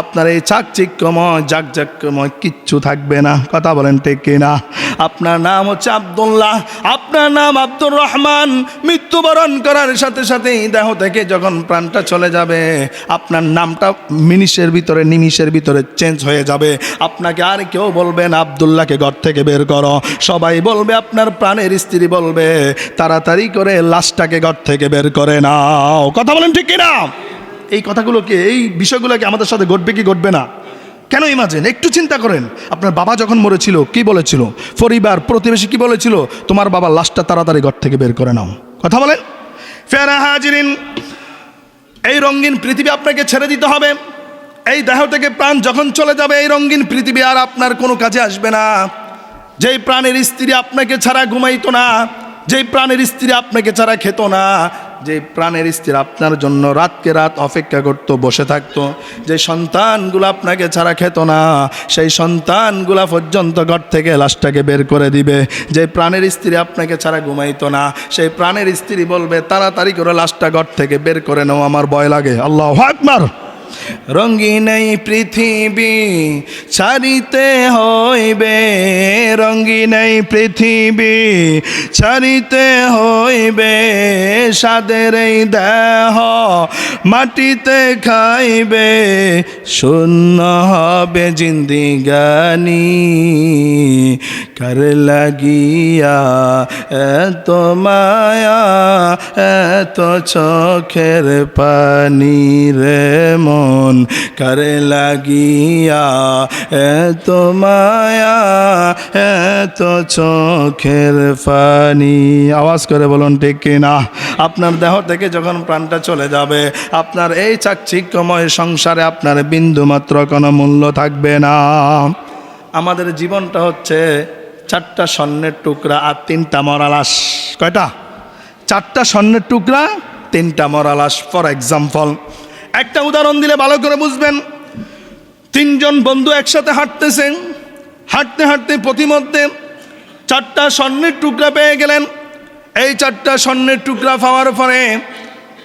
আপনার এই চাকচিক্যময়, জাকজাক্যময় কিচ্ছু থাকবে না। কথা বলেন ঠিক কিনা? আপনার নাম হচ্ছে আব্দুল্লাহ। আপনার নাম আব্দুর রহমান। মৃত্যুবরণ করার সাথে সাথেই দেহ থেকে যখন প্রাণটা চলে যাবে, আপনার নামটা মিনিশের ভিতরে নিমিষের ভিতরে চেঞ্জ হয়ে যাবে। আপনাকে আর কেউ বলবেন আবদুল্লাহকে ঘর থেকে বের করো। সবাই বলবে, আপনার প্রাণের স্ত্রী বলবে, তাড়াতাড়ি করে লাশটাকে ঘর থেকে বের করে নাও। কথা বলেন ঠিক কিনা? এই কথাগুলোকে, এই বিষয়গুলোকে আমাদের সাথে ঘটবে কি ঘটবে না? কেন ইমাজিন একটু চিন্তা করেন। আপনার বাবা যখন মরেছিল, কি বলেছিল? পরিবার, প্রতিবেশী কি বলেছিল? তোমার বাবা লাশটা তাড়াতাড়ি ঘর থেকে বের করে নাও। কথা বলেন? ফেরা হাজিরিন, এই রঙিন পৃথিবী আপনাকে ছেড়ে দিতে হবে। এই দেহ থেকে প্রাণ যখন চলে যাবে, এই রঙিন পৃথিবী আর আপনার কোনো কাজে আসবে না। যেই প্রাণের স্ত্রী আপনাকে ছাড়া ঘুমাইতো না, যেই প্রাণের স্ত্রী আপনাকে ছাড়া খেত না যে প্রাণের স্ত্রী আপনার জন্য রাতকে রাত অপেক্ষা করত, বসে থাকতো। যে সন্তানগুলো আপনাকে ছাড়া খেত না, সেই সন্তানগুলা পর্যন্ত ঘর থেকে লাশটাকে বের করে দিবে। যে প্রাণের স্ত্রী আপনাকে ছাড়া ঘুমাইত না, সেই প্রাণের স্ত্রী বলবে, তাড়াতাড়ি করে লাশটা ঘর থেকে বের করে নাও, আমার ভয় লাগে। আল্লাহ আকবার! রঙ্গিন পৃথিবী ছাড়িতে হইবে রঙ্গিন পৃথিবী ছাড়িতে হইবে। সাদের এই দেহ মাটিতে খাইবে, শূন্য হবে জিন্দিগানি। কার লাগিয়া এত মায়া, এত চোখের পানি রে মন। কারে লাগিয়া এত মায়া এত চোখের পানি। আওয়াজ করে বলুন, ঠিক কিনা? আপনার দেহ থেকে যখন প্রাণটা চলে যাবে, আপনার এই চাকচিক্যময় সংসারে আপনার বিন্দু মাত্র কোনো মূল্য থাকবে না। আমাদের জীবনটা হচ্ছে চারটা স্বর্ণের টুকরা আর তিনটা মরালাস কয়টা? চারটা স্বর্ণের টুকরা, তিনটা মরালাস ফর এক্সাম্পল একটা উদাহরণ দিলে ভালো করে বুঝবেন। তিনজন বন্ধু একসাথে হাঁটতেছেন। হাঁটতে হাঁটতে প্রতিমধ্যে চারটা স্বর্ণের টুকরা পেয়ে গেলেন। এই চারটা স্বর্ণের টুকরা পাওয়ার পরে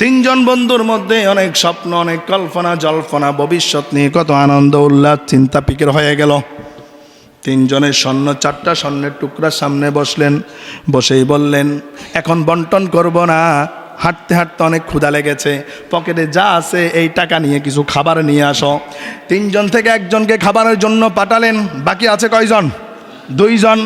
তিনজন বন্ধুর মধ্যে অনেক স্বপ্ন, অনেক কল্পনা, জল্পনা, ভবিষ্যৎ নিয়ে কত আনন্দ, উল্লাস, চিন্তা পিকের হয়ে গেল। তিনজনের স্বর্ণ, চারটা স্বর্ণের টুকরা সামনে বসলেন, বসেই বললেন, এখন বন্টন করব না হাঁটতে হাঁটতে অনেক ক্ষুধা লেগেছে। পকেটে যা আছে, এই টাকা নিয়ে কিছু খাবার নিয়ে আসো। তিনজন থেকে একজনকে খাবারের জন্য পাঠালেন। বাকি আছে কয়জন? দুইজন।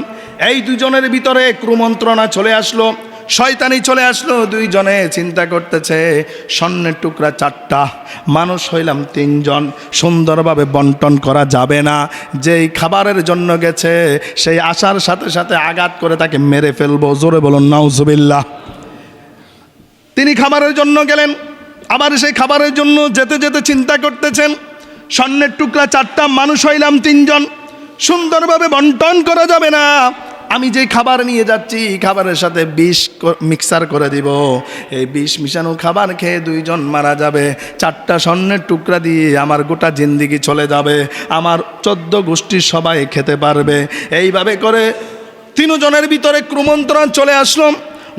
এই দুজনের ভিতরে ক্রুমন্ত্রণা চলে আসলো। শয়তানি চলে আসলো। দুইজনে চিন্তা করতেছে, স্বর্ণের টুকরা চারটা। মানুষ হইলাম তিনজন। সুন্দরভাবে বন্টন করা যাবে না। যেই খাবারের জন্য গেছে, সেই আসার সাথে সাথে আঘাত করে তাকে মেরে ফেলব। জোরে বলুন, নাউজুবিল্লাহ। তিনি খাবারের জন্য গেলেন। আবার সেই খাবারের জন্য যেতে যেতে চিন্তা করতেছেন। স্বর্ণের টুকরা চারটা মানুষ হইলাম তিনজন। সুন্দরভাবে বন্টন করা যাবে না। আমি যে খাবার নিয়ে যাচ্ছি খাবারের সাথে বিষ মিক্সার করে দিব। এই বিষ মিশানো খাবার খেয়ে দুইজন মারা যাবে। চারটা স্বর্ণের টুকরা দিয়ে আমার গোটা জিন্দিগি চলে যাবে। আমার চোদ্দ গোষ্ঠীর সবাই খেতে পারবে। এইভাবে করে তিনজনের ভিতরে ক্রমন্ত্রণ চলে আসলো।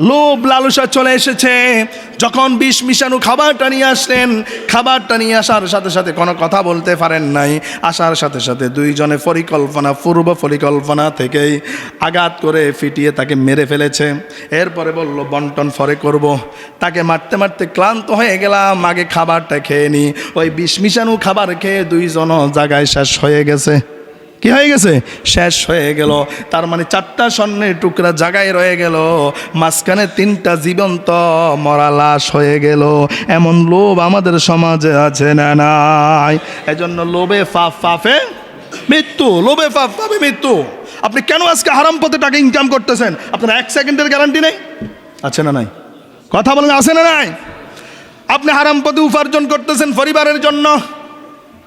লোভ লালসা চলে এসেছে। যখন বিষ মিশানো খাবারটা নিয়ে আসলেন, খাবারটা নিয়ে আসার সাথে সাথে কোনো কথা বলতে পারেন নাই। আসার সাথে সাথে দুইজনে পরিকল্পনা, পূর্ব পরিকল্পনা থেকেই আঘাত করে ফিটিয়ে তাকে মেরে ফেলেছে। এরপরে বলল, বন্টন ফরে করব। তাকে মারতে মারতে ক্লান্ত হয়ে গেলাম। আগে খাবারটা খেয়ে নি। ওই বিষ মিশানো খাবার খেয়ে দুইজন জায়গায় শেষ হয়ে গেছে। কি হয়ে গেছে? শেষ হয়ে গেল। তার মানে চারটা স্বর্ণের টুকরা জায়গায় রয়ে গেল। মাঝখানে তিনটা জীবন্ত মরা লাশ হয়ে গেল। এমন লোভ আমাদের সমাজে আছে না, নাই। এজন্য লোভে ফাফ ফাফে মৃত্যু। লোভে ফাফ ফাফে মৃত্যু। আপনি কেন আজকে হারাম পথে টাকা ইনকাম করতেছেন? আপনার এক সেকেন্ডের গ্যারান্টি নেই? আছে না নাই? কথা বলেন, আছে না নাই? আপনি হারাম পথে উপার্জন করতেছেন পরিবারের জন্য।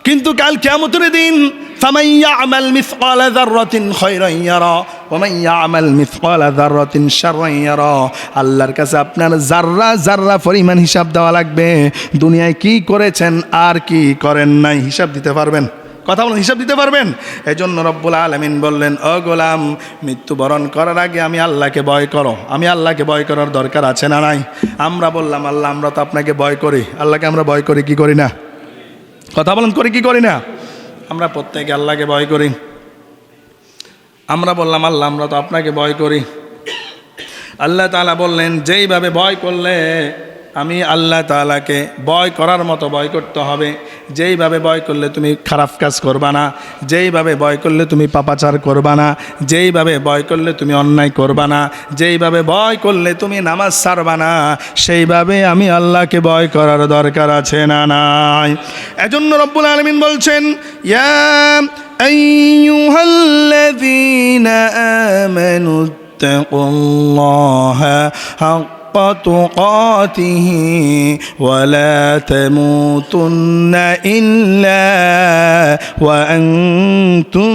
কিন্তু কাল কেমতের দিন فمن يعمل مثقال ذرة خيرا يرى ومن يعمل مثقال ذرة شرا يرى আল্লাহর কাছে আপনার জাররা জাররা পরিমাণ হিসাব দেওয়া লাগবে দুনিয়ায় কি করেছেন আর কি করেন নাই হিসাব দিতে পারবেন কথা বলুন হিসাব দিতে পারবেন এই জন্য রব্বুল আলমিন বললেন ও গোলাম মৃত্যুবরণ করার আগে আমি আল্লাহকে ভয় করো আমি আল্লাহকে ভয় করার দরকার আছে না নাই আমরা বললাম আল্লাহ আমরা তো আপনাকে ভয় করি আল্লাহকে আমরা ভয় করি কি করি না কথা বলেন করি কি করি না আমরা প্রত্যেকে আল্লাহকে ভয় করি। আমরা বললাম, আল্লাহ, আমরা তো আপনাকে ভয় করি। আল্লাহ তালা বললেন, যেইভাবে ভয় করলে আমি আল্লাহ তাআলাকে ভয় করার মতো ভয় করতে হবে যেইভাবে ভয় করলে তুমি খারাপ কাজ করবা না যেইভাবে ভয় করলে তুমি পাপাচার করবা না যেইভাবে ভয় করলে তুমি অন্যায় করবা না যেইভাবে ভয় করলে তুমি নামাজ ছাড়বা না সেইভাবে আমি আল্লাহকে ভয় করার দরকার আছে না নাই এজন্য রব্বুল আলমিন বলছেন ইয়া أيها الذين آمنوا اتقوا الله حق تقاته ولا تموتن إلا وأنتم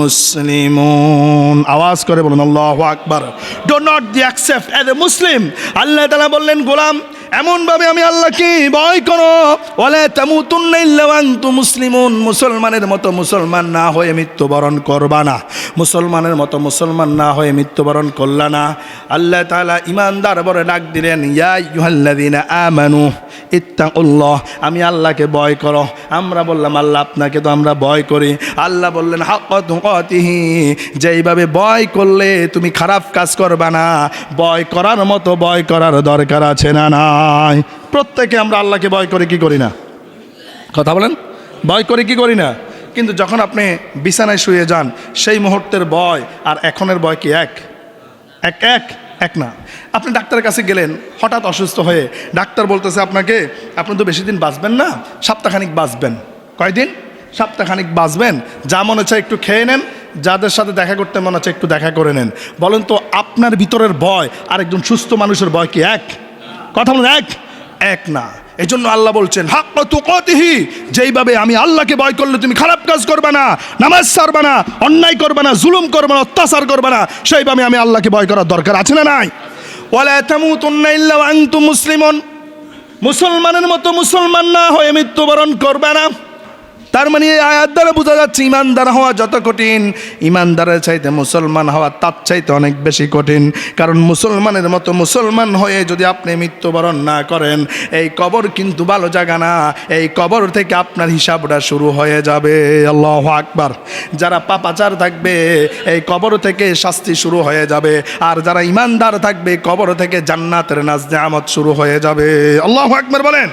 মুসলিমুন আওয়াজ করে বলুন আল্লাহ আকবার do not the accept as a Muslim আল্লাহ তালা বললেন গোলাম এমনভাবে আমি আল্লাহকে ভয় করো। বলে তামুতুন্না মুসলিমুন। মুসলমানের মতো মুসলমান না হয়ে মৃত্যুবরণ করবা না। মুসলমানের মতো মুসলমান না হয়ে মৃত্যুবরণ করলা না। আল্লাহ তাআলা ইমানদার বলে ডাক দিলেন, ইয়া আইয়ুহাল্লাযীনা আমানু ইত্তাকুল্লাহ আমি আল্লাহকে ভয় করো। আমরা বললাম, আল্লাহ, আপনাকে তো আমরা ভয় করি। আল্লাহ বললেন তুকাতিহি, যেইভাবে ভয় করলে তুমি খারাপ কাজ করবা না। ভয় করার মতো ভয় করার দরকার আছে না না। নাই। প্রত্যেকে আমরা আল্লাহকে ভয় করে কি করি না? কথা বলেন? ভয় করে কি করি না? কিন্তু যখন আপনি বিছানায় শুয়ে যান, সেই মুহূর্তের ভয় আর এখনের ভয় কি এক? এক এক? এক না। আপনি ডাক্তারের কাছে গেলেন, হঠাৎ অসুস্থ হয়ে ডাক্তার বলতেছে আপনাকে, আপনি তো বেশি দিন বাঁচবেন না, সপ্তাহখানিক বাঁচবেন। কয়দিন? সপ্তাহখানিক বাঁচবেন। যা মনে হচ্ছে একটু খেয়ে নেন, যাদের সাথে দেখা করতে মনে হচ্ছে একটু দেখা করে নেন। বলেন তো, আপনার ভিতরের ভয় আর একজন সুস্থ মানুষের ভয় কি এক? কথা বলেন, এক। এক না। এই জন্য আল্লাহ বলছেন হাকি যেইভাবে আমি আল্লাহকে ভয় করলে তুমি খারাপ কাজ করবে না, নামাজ সারবে না, অন্যায় করবে না, জুলুম করবে না, অত্যাচার করবে না, সেইভাবে আমি আল্লাহকে ভয় করার দরকার আছে না নাই? মুসলিমুন। মুসলমানের মতো মুসলমান না হয়ে মৃত্যুবরণ করবে না। তার মানে এই আয়াত দ্বারা বোঝা যাচ্ছে ইমানদার হওয়া যত কঠিন, ইমানদারের চাইতে মুসলমান হওয়া তার চাইতে অনেক বেশি কঠিন। কারণ মুসলমানের মতো মুসলমান হয়ে যদি আপনি মৃত্যুবরণ না করেন, এই কবর কিন্তু ভালো জায়গা না। এই কবর থেকে আপনার হিসাবটা শুরু হয়ে যাবে। আল্লাহ আকবার। যারা পাপাচার থাকবে, এই কবর থেকে শাস্তি শুরু হয়ে যাবে। আর যারা ইমানদার থাকবে, কবর থেকে জান্নাতের নাজ নেয়ামত শুরু হয়ে যাবে। আল্লাহ আকবার বলেন।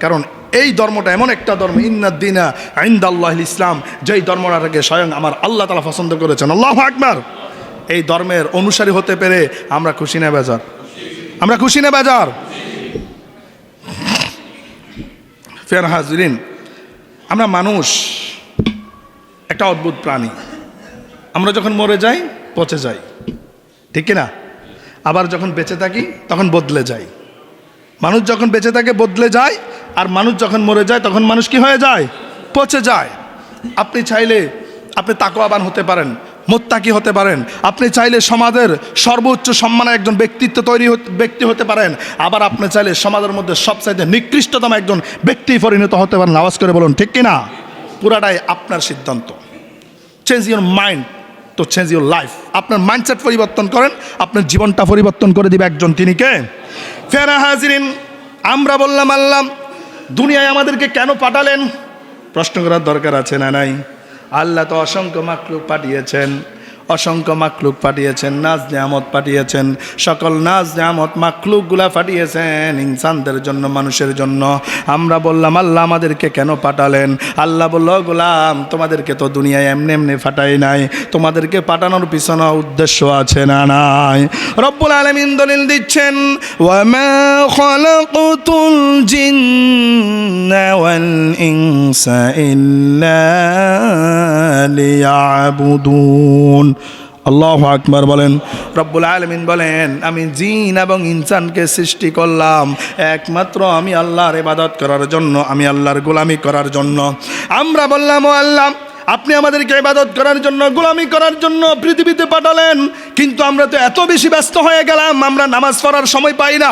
কারণ এই ধর্মটা এমন একটা ধর্ম ইন্নাদ্দিনা আইন্দাল্লাহ ইসলাম যেই ধর্মটাকে স্বয়ং আমার আল্লাহ তালা পছন্দ করেছেন। আল্লাহ আকবার। এই ধর্মের অনুসারী হতে পেরে আমরা খুশি না বেজার? আমরা খুশি না বেজার? ফের হাজরিন, আমরা মানুষ, একটা অদ্ভুত প্রাণী। আমরা যখন মরে যাই, পচে যাই। ঠিক কি না আবার যখন বেঁচে থাকি, তখন বদলে যাই। মানুষ যখন বেঁচে থাকে, বদলে যায় আর মানুষ যখন মরে যায়, তখন মানুষ কি হয়ে যায়? পচে যায়। আপনি চাইলে আপনি তাকোয়াবান হতে পারেন, মোত্তাকি হতে পারেন। আপনি চাইলে সমাজের সর্বোচ্চ সম্মানের একজন ব্যক্তিত্ব তৈরি ব্যক্তি হতে পারেন। আবার আপনি চাইলে সমাজের মধ্যে সবচাইতে নিকৃষ্টতম একজন ব্যক্তি পরিণত হতে পারেন। আওয়াজ করে বলুন, ঠিক কিনা? পুরাটাই আপনার সিদ্ধান্ত। Change your mind to change your life আপনার মাইন্ডসেট পরিবর্তন করেন, আপনার জীবনটা পরিবর্তন করে দিবে একজন। তিনি কে? ফেরা হাজিরিন, আমরা বললাম আল্লাহ দুনিয়ায় আমাদেরকে কেন পাঠালেন? প্রশ্ন করার দরকার আছে না নাই? আল্লাহ তো অসংখ্য মাকলুক পাঠিয়েছেন। অসংখ্য মাকলুক পাঠিয়েছেন, নাজ নিয়ামত পাঠিয়েছেন। সকল নাজ নিয়ামত মাকলুকগুলা পাঠিয়েছেন ইনসানদের জন্য, মানুষের জন্য। আমরা বললাম, আল্লাহ আমাদেরকে কেন পাঠালেন? আল্লাহ বলল গোলাম, তোমাদেরকে তো দুনিয়ায় এমনি এমনি ফাটাই নাই। তোমাদেরকে পাঠানোর পিছনে উদ্দেশ্য আছে না নাই? রব্বুল আলমিন দলিল দিচ্ছেন খলাকুতুল জিন্না ইল্লা লিয়াবুদুন। আল্লাহ আকবার বলেন। রব্বুল আলমিন বলেন, আমি জিন এবং ইনসানকে সৃষ্টি করলাম, একমাত্র আমি আল্লাহর ইবাদত করার জন্য, আমি আল্লাহর গোলামি করার জন্য। আমরা বললাম, ও আল্লাহ, আপনি আমাদেরকে ইবাদত করার জন্য, গোলামি করার জন্য পৃথিবীতে পাঠালেন, কিন্তু আমরা তো এত বেশি ব্যস্ত হয়ে গেলাম, আমরা নামাজ পড়ার সময় পাই না।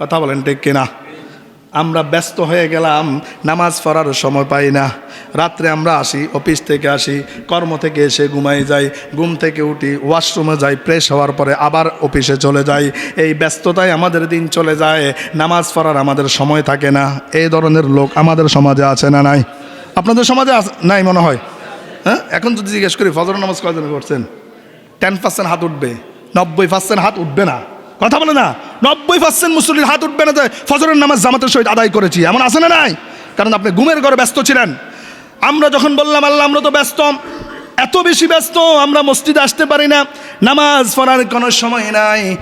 কথা বলেন ঠিক কিনা? আমরা ব্যস্ত হয়ে গেলাম, নামাজ পড়ার সময় পাই না। রাত্রে আমরা আসি, অফিস থেকে আসি, কর্ম থেকে এসে ঘুমাই যাই, ঘুম থেকে উঠি, ওয়াশরুমে যাই, ফ্রেশ হওয়ার পরে আবার অফিসে চলে যাই। এই ব্যস্ততায় আমাদের দিন চলে যায়, নামাজ পড়ার আমাদের সময় থাকে না। এই ধরনের লোক আমাদের সমাজে আছে না নাই? আপনাদের সমাজে নাই মনে হয়? হ্যাঁ? এখন যদি জিজ্ঞেস করি ফজর নামাজ কয়জন করছেন? টেন পার্সেন্ট হাত উঠবে, নব্বই পার্সেন্ট হাত উঠবে না। কথা বলে না। নব্বই পার্সেন্ট মুসল্লির হাত উঠবে না ফজরের নামাজ জামাতের সহিত আদায় করেছি। এমন আছে না নাই? কারণ আপনি ঘুমের ঘরে ব্যস্ত ছিলেন। আমরা যখন বললাম, আল্লাহ, আমরা তো ব্যস্ত। এত বেশি ব্যস্ত, আমরা মসজিদে আসতে পারি না। নামাজ পড়ার কোনো সময় নাই।